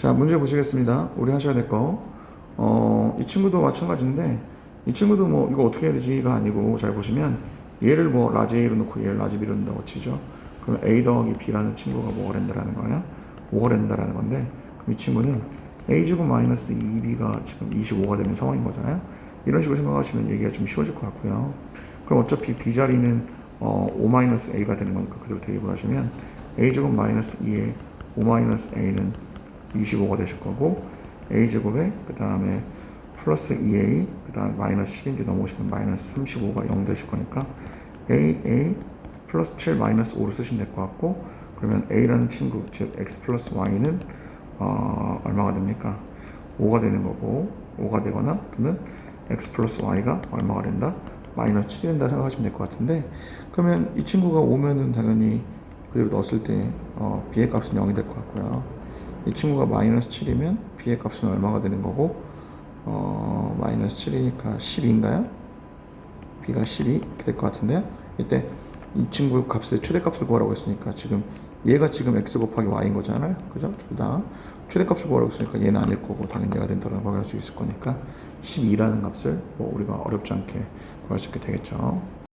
자, 문제 보시겠습니다. 우리 하셔야 될 거. 어, 이 친구도 마찬가지인데, 이 친구도 뭐, 이거 어떻게 해야 되지가 아니고, 잘 보시면, 얘를 뭐, 라지 A로 놓고 얘를 라지 B로 넣는다고 치죠. 그럼 A 더하기 B라는 친구가 뭐가 된다라는 거야? 5가 된다라는 건데, 그럼 이 친구는 A제곱 마이너스 2B가 지금 25가 되는 상황인 거잖아요. 이런 식으로 생각하시면 얘기가 좀 쉬워질 것 같고요. 그럼 어차피 B 자리는 어, 5 마이너스 A가 되는 거니까 그대로 대입을 하시면 A제곱 마이너스 2에 5 마이너스 A는 25가 되실 거고 a제곱에 그 다음에 플러스 2a 그 다음 마이너스 7인데 넘어오시면 마이너스 35가 0 되실 거니까 a a 플러스 7 마이너스 5를 쓰시면 될 것 같고 그러면 a라는 친구 즉 x 플러스 y는 어, 얼마가 됩니까? 5가 되는 거고 5가 되거나 또는 x 플러스 y가 얼마가 된다? 마이너스 7이 된다 생각하시면 될 것 같은데 그러면 이 친구가 오면은 당연히 그대로 넣었을 때 어, b의 값은 0이 될 것 같고요. 이 친구가 마이너스 7이면 b의 값은 얼마가 되는 거고 어, 마이너스 7이니까 12인가요? b가 12 이렇게 될것 같은데요. 이때 이 친구 값의 최대값을 구하라고 했으니까 지금 얘가 지금 x 곱하기 y인 거잖아요. 그죠? 둘다 최대값을 구하라고 했으니까 얘는 아닐 거고 당연히 얘가 된다고 확인할 수 있을 거니까 12라는 값을 뭐 우리가 어렵지 않게 구할 수 있게 되겠죠.